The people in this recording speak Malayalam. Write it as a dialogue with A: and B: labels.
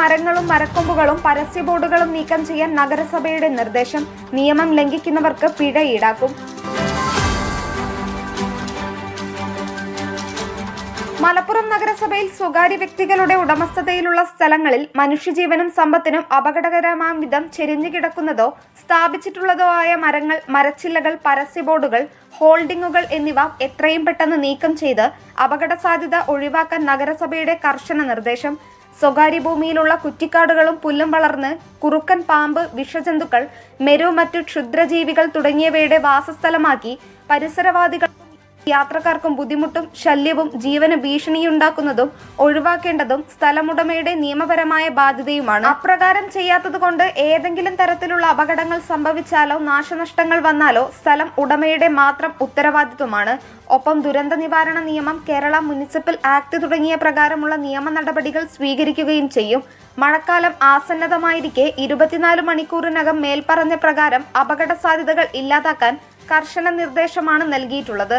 A: മരങ്ങളും മരക്കൊമ്പുകളും പരസ്യ ബോർഡുകളും നീക്കം ചെയ്യാൻ നഗരസഭയുടെ നിർദ്ദേശം നിയമം ലംഘിക്കുന്നവർക്ക് പിഴ ഈടാക്കും. മലപ്പുറം നഗരസഭയിൽ സ്വകാര്യ വ്യക്തികളുടെ ഉടമസ്ഥതയിലുള്ള സ്ഥലങ്ങളിൽ മനുഷ്യജീവനും സമ്പത്തിനും അപകടകരമാം വിധം ചെരിഞ്ഞു കിടക്കുന്നതോ സ്ഥാപിച്ചിട്ടുള്ളതോ ആയ മരങ്ങൾ മരച്ചില്ലകൾ പരസ്യ ബോർഡുകൾ ഹോൾഡിംഗുകൾ എന്നിവ എത്രയും പെട്ടെന്ന് നീക്കം ചെയ്ത് അപകട സാധ്യത ഒഴിവാക്കാൻ നഗരസഭയുടെ കർശന നിർദ്ദേശം. സ്വകാര്യ ഭൂമിയിലുള്ള കുറ്റിക്കാടുകളും പുല്ലും വളർന്ന് കുറുക്കൻ പാമ്പ് വിഷജന്തുക്കൾ മെരു മറ്റു ക്ഷുദ്രജീവികൾ തുടങ്ങിയവയുടെ വാസസ്ഥലമാക്കി പരിസരവാദികൾ യാത്രക്കാർക്കും ബുദ്ധിമുട്ടും ശല്യവും ജീവന ഭീഷണിയുണ്ടാക്കുന്നതും ഒഴിവാക്കേണ്ടതും സ്ഥലമുടമയുടെ നിയമപരമായ ബാധ്യതയുമാണ്. അപ്രകാരം ചെയ്യാത്തതുകൊണ്ട് ഏതെങ്കിലും തരത്തിലുള്ള അപകടങ്ങൾ സംഭവിച്ചാലോ നാശനഷ്ടങ്ങൾ വന്നാലോ സ്ഥലം ഉടമയുടെ മാത്രം ഉത്തരവാദിത്വമാണ്. ഒപ്പം ദുരന്ത നിവാരണ നിയമം കേരള മുനിസിപ്പൽ ആക്ട് തുടങ്ങിയ പ്രകാരമുള്ള നിയമ നടപടികൾ സ്വീകരിക്കുകയും ചെയ്യും. മഴക്കാലം ആസന്നതമായിരിക്കെ ഇരുപത്തിനാല് മണിക്കൂറിനകം മേൽപ്പറഞ്ഞ പ്രകാരം അപകട സാധ്യതകൾ ഇല്ലാതാക്കാൻ കർശന നിർദ്ദേശമാണ് നൽകിയിട്ടുള്ളത്.